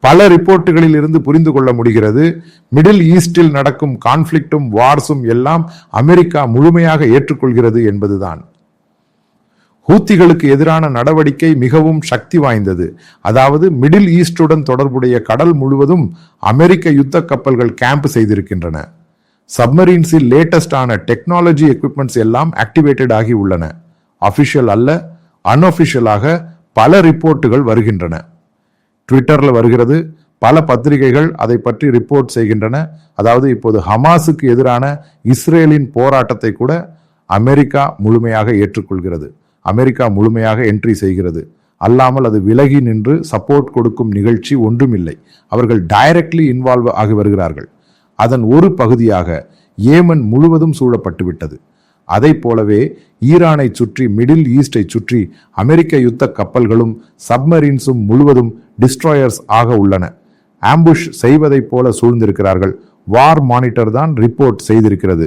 பல ரிப்போர்ட்டுகளில் இருந்து புரிந்து கொள்ள முடிகிறது. மிடில் ஈஸ்டில் நடக்கும் கான்ஃபிளிக்டும் வார்ஸும் எல்லாம் அமெரிக்கா முழுமையாக ஏற்றுக்கொள்கிறது என்பதுதான். ஹூத்திகளுக்கு எதிரான நடவடிக்கை மிகவும் சக்தி வாய்ந்தது. அதாவது மிடில் ஈஸ்டுடன் தொடர்புடைய கடல் முழுவதும் அமெரிக்க யுத்த கப்பல்கள் கேம்ப் செய்திருக்கின்றன. சப்மரீன்ஸில் லேட்டஸ்டான டெக்னாலஜி எக்யூப்மெண்ட்ஸ் எல்லாம் ஆக்டிவேட்டட் ஆகி உள்ளன. அஃபிஷியல் அல்ல அன்அஃபிஷியலாக பல ரிப்போர்ட்டுகள் வருகின்றன. ட்விட்டரில் வருகிறது. பல பத்திரிகைகள் அதை பற்றி ரிப்போர்ட் செய்கின்றன. அதாவது இப்போது ஹமாஸுக்கு எதிரான இஸ்ரேலின் போராட்டத்தை கூட அமெரிக்கா முழுமையாக ஏற்றுக்கொள்கிறது. அமெரிக்கா முழுமையாக என்ட்ரி செய்கிறது. அல்லாமல் அது விலகி நின்று சப்போர்ட் கொடுக்கும் நிகழ்ச்சி ஒன்றுமில்லை. அவர்கள் டைரக்ட்லி இன்வால்வ் ஆகி வருகிறார்கள். அதன் ஒரு பகுதியாக ஏமன் முழுவதும் சூழப்பட்டு விட்டது அதை போலவே ஈரானை சுற்றி மிடில் ஈஸ்டை சுற்றி அமெரிக்க யுத்த கப்பல்களும் சப்மரீன்ஸும் முழுவதும் டிஸ்ட்ராயர்ஸ் ஆக உள்ளன. ஆம்புஷ் செய்வதைப் போல சூழ்ந்திருக்கிறார்கள். வார் மானிட்டர் தான் ரிப்போர்ட் செய்திருக்கிறது.